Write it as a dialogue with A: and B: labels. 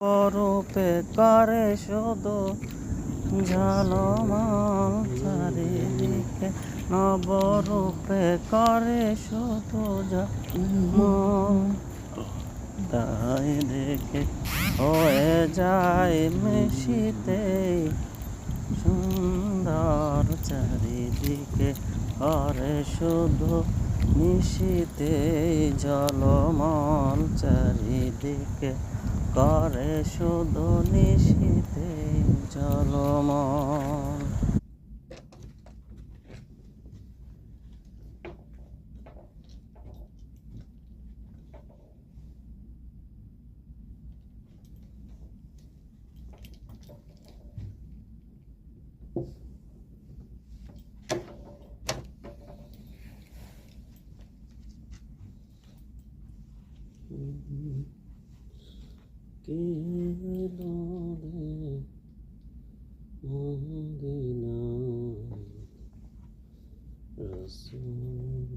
A: রূপে করে শুধু ঝলমল চারিদিকে নবরূপে করে শুধু ঝলমল তাই দেখে হয়ে যায় মিশিতে সুন্দর চারিদিকে করে শুধু নিশিতে জলমল। চারিদিকে করে শুধু নিশিতে রে মদিনায় রসুল